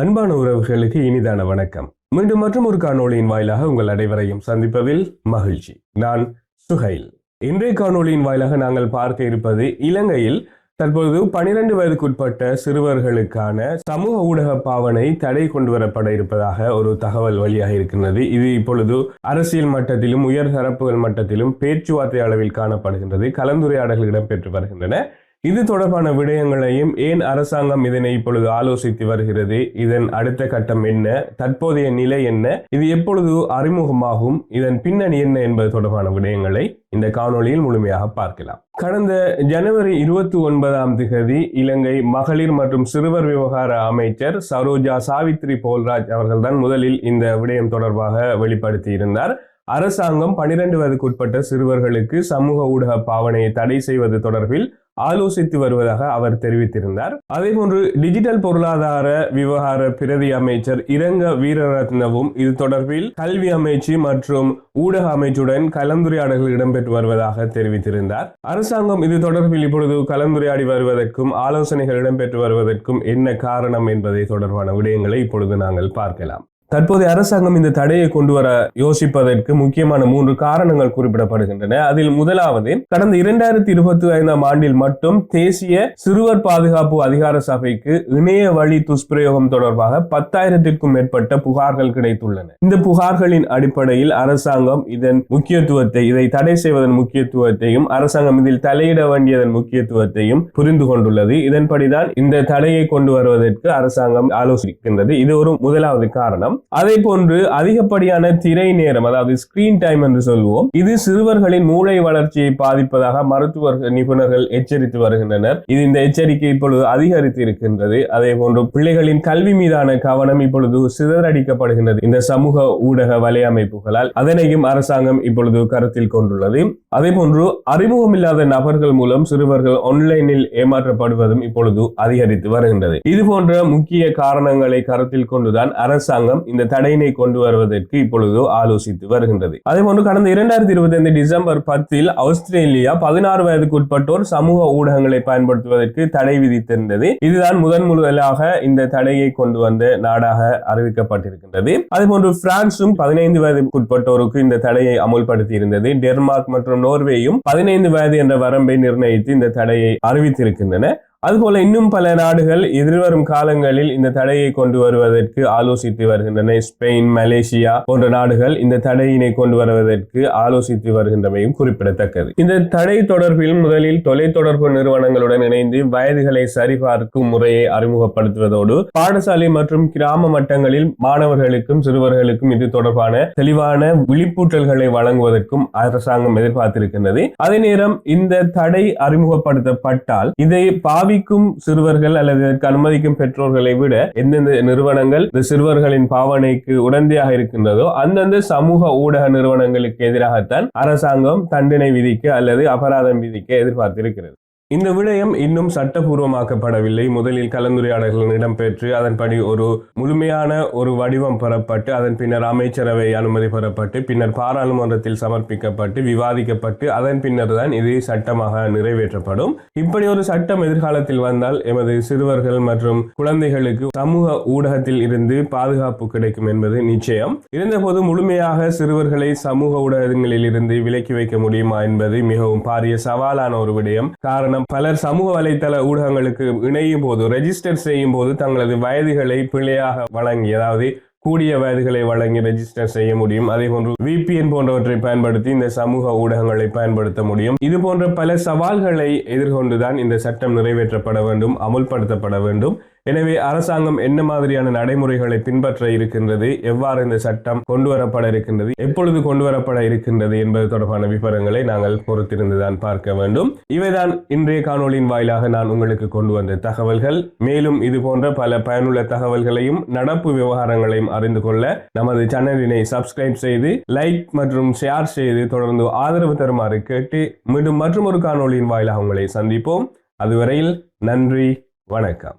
அன்பான உறவுகளுக்கு இனிதான வணக்கம். மீண்டும் மற்றும் ஒரு காணொளியின் வாயிலாக உங்கள் அனைவரையும் சந்திப்பதில் மகிழ்ச்சி. நான் சுஹைல். இன்றைய காணொளியின் வாயிலாக நாங்கள் பார்க்க இருப்பது இலங்கையில் தற்பொழுது பனிரெண்டு வயதுக்குட்பட்ட சிறுவர்களுக்கான சமூக ஊடக பாவனை தடை கொண்டு வரப்பட இருப்பதாக ஒரு தகவல் வழியாக இருக்கின்றது. இது இப்பொழுது அரசியல் மட்டத்திலும் உயர் தரப்புகள் மட்டத்திலும் பேச்சுவார்த்தை அளவில் காணப்படுகின்றது. கலந்துரையாடல்கள் இடம்பெற்று வருகின்றன. இது தொடர்பான விடயங்களையும் ஏன் அரசாங்கம் இதனை இப்பொழுது ஆலோசித்து வருகிறது? இதன் அடுத்த கட்டம் என்ன? தற்போதைய நிலை என்ன? இது எப்பொழுது அறிமுகமாகும்? இதன் பின்னணி என்ன என்பது தொடர்பான விடயங்களை இந்த காணொளியில் முழுமையாக பார்க்கலாம். கடந்த ஜனவரி இருபத்தி ஒன்பதாம் திகதி இலங்கை மகளிர் மற்றும் சிறுவர் விவகார அமைச்சர் சரோஜா சாவித்ரி போல்ராஜ் அவர்கள்தான் முதலில் இந்த விடயம் தொடர்பாக வெளிப்படுத்தி இருந்தார். அரசாங்கம் பனிரெண்டு வயதுக்குட்பட்ட சிறுவர்களுக்கு சமூக ஊடக பாவனையை தடை செய்வது தொடர்பில் ஆலோசித்து வருவதாக அவர் தெரிவித்திருந்தார். அதே போன்று டிஜிட்டல் பொருளாதார விவகார பிரதி அமைச்சர் இரங்க வீரரத்னவும் இது தொடர்பில் கல்வி அமைச்சு மற்றும் ஊடக அமைச்சுடன் கலந்துரையாடல்கள் இடம்பெற்று வருவதாக தெரிவித்திருந்தார். அரசாங்கம் இது தொடர்பில் இப்பொழுது கலந்துரையாடி வருவதற்கும் ஆலோசனைகள் இடம்பெற்று வருவதற்கும் என்ன காரணம் என்பதை தொடர்பான விடயங்களை இப்பொழுது நாங்கள் பார்க்கலாம். தற்போதைய அரசாங்கம் இந்த தடையை கொண்டு வர யோசிப்பதற்கு முக்கியமான மூன்று காரணங்கள் குறிப்பிடப்படுகின்றன. அதில் முதலாவது கடந்த இரண்டாயிரத்தி இருபத்தி ஐந்தாம் ஆண்டில் மட்டும் தேசிய சிறுவர் பாதுகாப்பு அதிகார சபைக்கு இணைய வழி துஷ்பிரயோகம் தொடர்பாக பத்தாயிரத்திற்கும் மேற்பட்ட புகார்கள் கிடைத்துள்ளன. இந்த புகார்களின் அடிப்படையில் அரசாங்கம் இதன் முக்கியத்துவத்தை இதை தடை செய்வதன் முக்கியத்துவத்தையும் அரசாங்கம் இதில் தலையிட வேண்டியதன் முக்கியத்துவத்தையும் புரிந்து கொண்டுள்ளது. இதன்படிதான் இந்த தடையை கொண்டு வருவதற்கு அரசாங்கம் ஆலோசிக்கின்றது. இது ஒரு முதலாவது காரணம். அதே போன்று அதிகப்படியான திரை நேரம் அதாவது ஸ்கிரீன் டைம் என்று சொல்வோம் இது சிறுவர்களின் மூளை வளர்ச்சியை பாதிப்பதாக மருத்துவ நிபுணர்கள் எச்சரித்து வருகின்றனர். இது இந்த எச்சரிக்கை இப்பொழுது அதிகரித்து இருக்கின்றது. அதே போன்று பிள்ளைகளின் கல்வி மீதான கவனம் இப்பொழுது சிதறடிக்கப்படுகின்றது. இந்த சமூக ஊடக வலையமைப்புகளால் அதனையும் அரசாங்கம் இப்பொழுது கருத்தில் கொண்டுள்ளது. அதே போன்று அறிமுகம் இல்லாத நபர்கள் மூலம் சிறுவர்கள் ஆன்லைனில் ஏமாற்றப்படுவதும் இப்பொழுது அதிகரித்து வருகின்றது. இது போன்ற முக்கிய காரணங்களை கருத்தில் கொண்டுதான் அரசாங்கம் இந்த தடையினை கொண்டு வருவதற்கு இப்பொழுது ஆலோசித்து வருகின்றது. அதே போன்று கடந்த இரண்டாயிரத்தி இருபத்தி ஐந்து டிசம்பர் பத்தில் ஆஸ்திரேலியா பதினாறு வயதுக்கு உட்பட்டோர் சமூக ஊடகங்களை பயன்படுத்துவதற்கு தடை விதித்திருந்தது. இதுதான் முதன் முதலாக இந்த தடையை கொண்டு வந்த நாடாக அறிவிக்கப்பட்டிருக்கின்றது. அதே போன்று பிரான்சும் பதினைந்து வயதுக்கு உட்பட்டோருக்கு இந்த தடையை அமுல்படுத்தி இருந்தது டென்மார்க் மற்றும் நோர்வேயும் பதினைந்து வயது என்ற வரம்பை நிர்ணயித்து இந்த தடையை அறிவித்திருக்கின்றன. அதுபோல இன்னும் பல நாடுகள் எதிர்வரும் காலங்களில் இந்த தடையை கொண்டு வருவதற்கு ஆலோசித்து வருகின்றன. ஸ்பெயின் மலேசியா போன்ற நாடுகள் இந்த தடையினை கொண்டு வருவதற்கு ஆலோசித்து வருகின்றமையும் குறிப்பிடத்தக்கது. இந்த தடை தொடர்பில் முதலில் தொலைத்தொடர்பு நிறுவனங்களுடன் இணைந்து வயதுகளை சரிபார்க்கும் முறையை அறிமுகப்படுத்துவதோடு பாடசாலை மற்றும் கிராம மட்டங்களில் மாணவர்களுக்கும் சிறுவர்களுக்கும் இது தொடர்பான தெளிவான விழிப்பூட்டல்களை வழங்குவதற்கும் அரசாங்கம் எதிர்பார்த்திருக்கின்றது. அதே நேரம் இந்த தடை அறிமுகப்படுத்தப்பட்டால் இதை பாவிக்கும் சிறுவர்கள் அல்லது இதற்கு அனுமதிக்கும் பெற்றோர்களை விட எந்தெந்த நிறுவனங்கள் இந்த சிறுவர்களின் பாவனைக்கு உடந்தையாக இருக்கின்றதோ அந்தந்த சமூக ஊடக நிறுவனங்களுக்கு எதிராகத்தான் அரசாங்கம் தண்டனை விதிக்க அல்லது அபராதம் விதிக்க எதிர்பார்த்திருக்கிறது. இந்த விடயம் இன்னும் சட்டபூர்வமாக்கப்படவில்லை. முதலில் கலந்துரையாடல்கள் இடம்பெற்று அதன்படி ஒரு முழுமையான ஒரு வடிவம் பெறப்பட்டு அதன் பின்னர் அமைச்சரவை அனுமதி பெறப்பட்டு பின்னர் பாராளுமன்றத்தில் சமர்ப்பிக்கப்பட்டு விவாதிக்கப்பட்டு அதன் பின்னர் தான் இது சட்டமாக நிறைவேற்றப்படும். இப்படி ஒரு சட்டம் எதிர்காலத்தில் வந்தால் எமது சிறுவர்கள் மற்றும் குழந்தைகளுக்கு சமூக ஊடகத்தில் இருந்து பாதுகாப்பு கிடைக்கும் என்பது நிச்சயம். இருந்தபோது முழுமையாக சிறுவர்களை சமூக ஊடகங்களில் இருந்து விலக்கி வைக்க முடியுமா என்பது மிகவும் பாரிய சவாலான ஒரு விடயம். காரணம் காரணம் பலர் சமூக வலைத்தள ஊடகங்களுக்கு இணையும் போது ரெஜிஸ்டர் செய்யும் போது தங்களது வயதுகளை பிழையாக வழங்கி அதாவது கூடிய வயதுகளை வழங்கி ரெஜிஸ்டர் செய்ய முடியும். அதே போன்று விபிஎன் போன்றவற்றை பயன்படுத்தி இந்த சமூக ஊடகங்களை பயன்படுத்த முடியும். இது போன்ற பல சவால்களை எதிர்கொண்டுதான் இந்த சட்டம் நிறைவேற்றப்பட வேண்டும் அமுல்படுத்தப்பட வேண்டும். எனவே அரசாங்கம் என்ன மாதிரியான நடைமுறைகளை பின்பற்ற இருக்கின்றது எவ்வாறு இந்த சட்டம் கொண்டு வரப்பட இருக்கின்றது எப்பொழுது கொண்டு வரப்பட இருக்கின்றது என்பது தொடர்பான விவரங்களை நாங்கள் பொறுத்திருந்துதான் பார்க்க வேண்டும். இவைதான் இன்றைய காணொலியின் வாயிலாக நான் உங்களுக்கு கொண்டு வந்த தகவல்கள். மேலும் இது போன்ற பல பயனுள்ள தகவல்களையும் நடப்பு விவகாரங்களையும் அறிந்து கொள்ள நமது சேனலினை சப்ஸ்கிரைப் செய்து லைக் மற்றும் ஷேர் செய்து தொடர்ந்து ஆதரவு தருமாறு கேட்டு மீண்டும் மற்றும் ஒரு காணொலியின் வாயிலாக உங்களை சந்திப்போம். அதுவரையில் நன்றி வணக்கம்.